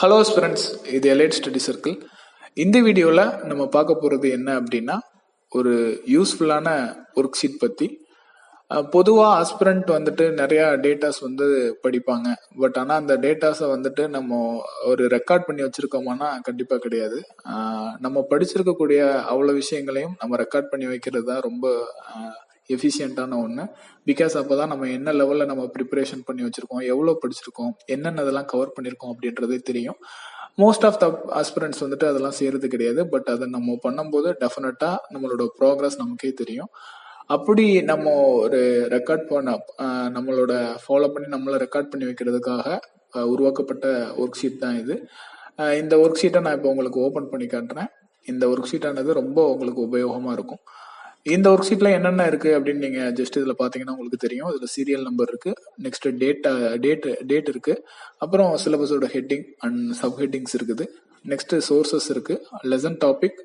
Hello ஸ்பிரண்ட்ஸ் இது elite study circle இந்த வீடியோவில் நம்ம பார்க்க போகிறது என்ன அப்படின்னா ஒரு யூஸ்ஃபுல்லான ஒர்க் ஷீட் பற்றி பொதுவாக ஆஸ்பிரண்ட் வந்துட்டு நிறையா டேட்டாஸ் வந்து படிப்பாங்க. பட் ஆனால் அந்த டேட்டாஸை வந்துட்டு நம்ம ஒரு ரெக்கார்ட் பண்ணி வச்சுருக்கோமானா கண்டிப்பாக கிடையாது. நம்ம படிச்சிருக்கக்கூடிய அவ்வளோ விஷயங்களையும் நம்ம ரெக்கார்ட் பண்ணி வைக்கிறது தான் ரொம்ப எஃபிஷியண்ட்டான ஒன்று பிகாஸ் அப்போ தான் நம்ம என்ன லெவலில் நம்ம ப்ரிப்பரேஷன் பண்ணி வச்சுருக்கோம் எவ்வளோ படிச்சிருக்கோம் என்னென்னதெல்லாம் கவர் பண்ணியிருக்கோம் அப்படின்றதே தெரியும். மோஸ்ட் ஆஃப் த ஆஸ்பிரண்ட்ஸ் வந்துட்டு அதெல்லாம் செய்யறது கிடையாது. பட் அதை நம்ம பண்ணும்போது டெஃபினட்டாக நம்மளோட ப்ராக்ரஸ் நமக்கே தெரியும். அப்படி நம்ம ஒரு ரெக்கார்ட் பண்ண நம்மளோட ஃபாலோ பண்ணி நம்மளை ரெக்கார்ட் பண்ணி வைக்கிறதுக்காக உருவாக்கப்பட்ட ஒர்க் ஷீட் தான் இது. இந்த ஒர்க் ஷீட்டை நான் இப்போ உங்களுக்கு ஓப்பன் பண்ணி காட்டுறேன். இந்த ஒர்க் ஷீட்டானது ரொம்ப உங்களுக்கு உபயோகமாக இருக்கும். இந்த ஒர்க் ஷீட்ல என்னென்ன இருக்கு அப்படின்னு நீங்க ஜஸ்ட் இதுல பாத்தீங்கன்னா உங்களுக்கு தெரியும். இதுல சீரியல் நம்பர் இருக்கு. நெக்ஸ்ட் டேட் டேட் டேட் இருக்கு. அப்புறம் சிலபஸோட ஹெட்டிங் அண்ட் சப் ஹெட்டிங்ஸ் இருக்குது. நெக்ஸ்ட் சோர்சஸ் இருக்கு. லெசன் டாபிக்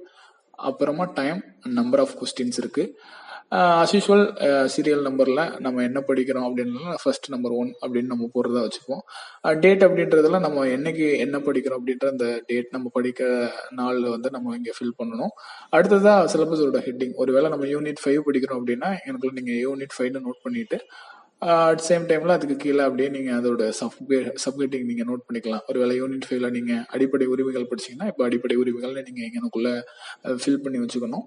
அப்புறமா time and number of questions இருக்கு. அஸ் யூஷுவல் சீரியல் நம்பரில் நம்ம என்ன படிக்கிறோம் அப்படின்னா ஃபர்ஸ்ட் நம்பர் ஒன் அப்படின்னு நம்ம போடுறதா வச்சுப்போம் டேட் அப்படின்றதுல நம்ம என்னைக்கு என்ன படிக்கிறோம் அப்படின்ற அந்த டேட் நம்ம படிக்க நாள் வந்து நம்ம இங்கே ஃபில் பண்ணணும். அடுத்ததாக சிலபஸோட ஹெட்டிங் ஒருவேளை நம்ம யூனிட் ஃபைவ் படிக்கிறோம் அப்படின்னா எனக்குள்ள நீங்கள் யூனிட் ஃபைவ்னு நோட் பண்ணிட்டு அட் சேம் டைமில் அதுக்கு கீழே அப்படியே நீங்கள் அதோட சப் சப்ஹெட்டிங் நீங்கள் நோட் பண்ணிக்கலாம். ஒருவேளை யூனிட் ஃபைவ்ல நீங்கள் அடிப்படை உரிமைகள் படிச்சீங்கன்னா இப்போ அடிப்படை உரிமைகள்னு நீங்கள் எனக்குள்ளே ஃபில் பண்ணி வச்சுக்கணும்.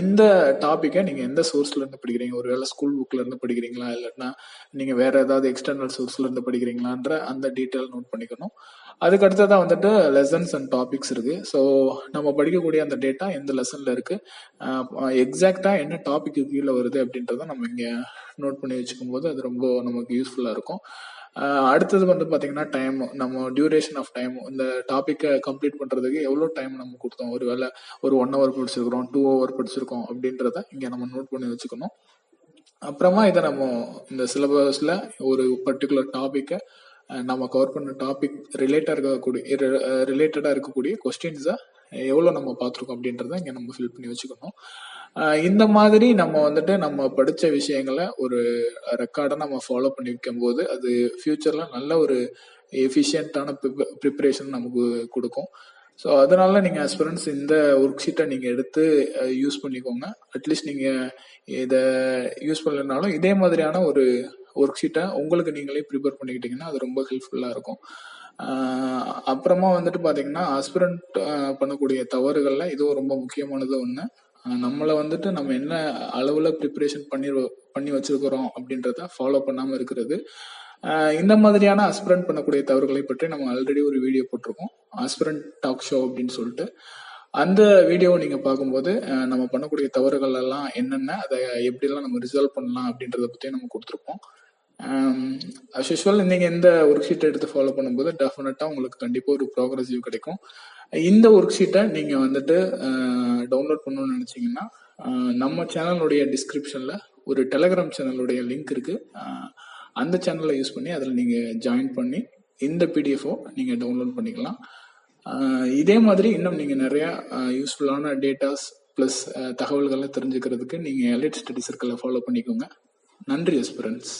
இந்த டாப்பிக்கை நீங்க எந்த சோர்ஸ்ல இருந்து படிக்கிறீங்க? ஒருவேளை ஸ்கூல் புக்ல இருந்து படிக்கிறீங்களா? இல்லைன்னா நீங்க வேற ஏதாவது எக்ஸ்டர்னல் சோர்ஸ்ல இருந்து படிக்கிறீங்களான்ற அந்த டீட்டெயில் நோட் பண்ணிக்கணும். அதுக்கு வந்துட்டு லெசன்ஸ் அண்ட் டாபிக்ஸ் இருக்கு. ஸோ நம்ம படிக்கக்கூடிய அந்த டேட்டா எந்த லெசன்ல இருக்கு? எக்ஸாக்டா என்ன டாபிக் கீழே வருது அப்படின்றத நம்ம இங்க நோட் பண்ணி வச்சுக்கும் போது அது ரொம்ப நமக்கு யூஸ்ஃபுல்லா இருக்கும். அடுத்தது வந்து பார்த்தீங்கன்னா டைம் நம்ம டியூரேஷன் ஆஃப் டைம் இந்த டாப்பிக்கை கம்ப்ளீட் பண்ணுறதுக்கு எவ்வளோ டைம் நம்ம கொடுத்தோம்? ஒரு வேளை ஒரு ஒன் ஹவர் படிச்சிருக்கிறோம் டூ ஹவர் படிச்சிருக்கோம் அப்படின்றத இங்கே நம்ம நோட் பண்ணி வச்சுக்கணும். அப்புறமா இதை நம்ம இந்த சிலபஸில் ஒரு பர்டிகுலர் டாப்பிக்கை நம்ம கவர் பண்ண டாபிக் ரிலேட்டாக இருக்கக்கூடிய ரிலேட்டடாக இருக்கக்கூடிய கொஸ்டின்ஸை எவ்வளோ நம்ம பார்த்துருக்கோம் அப்படின்றத இங்கே நம்ம ஃபில் பண்ணி வச்சுக்கணும். இந்த மாதிரி நம்ம வந்துட்டு நம்ம படித்த விஷயங்களை ஒரு ரெக்கார்டை நம்ம ஃபாலோ பண்ணி வைக்கும் போது அது ஃபியூச்சர்ல நல்ல ஒரு எஃபிஷியன்ட்டான ப்ரிப்பரேஷன் நமக்கு கொடுக்கும். ஸோ அதனால நீங்க அஸ்பிரன்ஸ் இந்த ஒர்க் ஷீட்டை நீங்க எடுத்து யூஸ் பண்ணிக்கோங்க. அட்லீஸ்ட் நீங்க இதை யூஸ் பண்ணலனாலும் இதே மாதிரியான ஒரு ஒர்க் ஷீட்டை உங்களுக்கு நீங்களே ப்ரிப்பேர் பண்ணிக்கிட்டீங்கன்னா அது ரொம்ப ஹெல்ப்ஃபுல்லாக இருக்கும். அப்புறமா வந்துட்டு பாத்தீங்கன்னா அஸ்பிரண்ட் பண்ணக்கூடிய தவறுகள்ல இதுவும் ரொம்ப முக்கியமானது ஒண்ணு. நம்மளை வந்துட்டு நம்ம என்ன அளவுல ப்ரிப்பரேஷன் பண்ணி பண்ணி வச்சிருக்கிறோம் அப்படின்றத ஃபாலோ பண்ணாமல் இருக்கிறது. இந்த மாதிரியான அஸ்பிரண்ட் பண்ணக்கூடிய தவறுகளை பற்றி நம்ம ஆல்ரெடி ஒரு வீடியோ போட்டிருக்கோம். அஸ்பிரண்ட் டாக் ஷோ அப்படின்னு சொல்லிட்டு. அந்த வீடியோவை நீங்க பார்க்கும்போது நம்ம பண்ணக்கூடிய தவறுகள் எல்லாம் என்னென்ன அதை எப்படிலாம் நம்ம ரிசால்வ் பண்ணலாம் அப்படின்றத பத்தி நம்ம கொடுத்துருப்போம். அஸ் யூஷுவல் நீங்கள் எந்த ஒர்க் ஷீட்டை எடுத்து ஃபாலோ பண்ணும்போது டெஃபினட்டாக உங்களுக்கு கண்டிப்பாக ஒரு ப்ராக்ரஸிவ் கிடைக்கும். இந்த ஒர்க் ஷீட்டை நீங்கள் வந்துட்டு uh, டவுன்லோட் பண்ணணும்னு நினச்சிங்கன்னா uh, நம்ம சேனலுடைய டிஸ்கிரிப்ஷனில் ஒரு டெலகிராம் சேனலுடைய லிங்க் இருக்குது அந்த சேனலை யூஸ் பண்ணி அதில் நீங்கள் ஜாயின் பண்ணி இந்த பிடிஎஃபோ நீங்கள் டவுன்லோட் பண்ணிக்கலாம். Uh, இதே மாதிரி இன்னும் நீங்கள் நிறையா யூஸ்ஃபுல்லான டேட்டாஸ் ப்ளஸ் தகவல்களை தெரிஞ்சுக்கிறதுக்கு நீங்கள் எலைட் ஸ்டடி சர்க்கிளை ஃபாலோ பண்ணிக்கோங்க. நன்றி எஸ்பிரன்ஸ்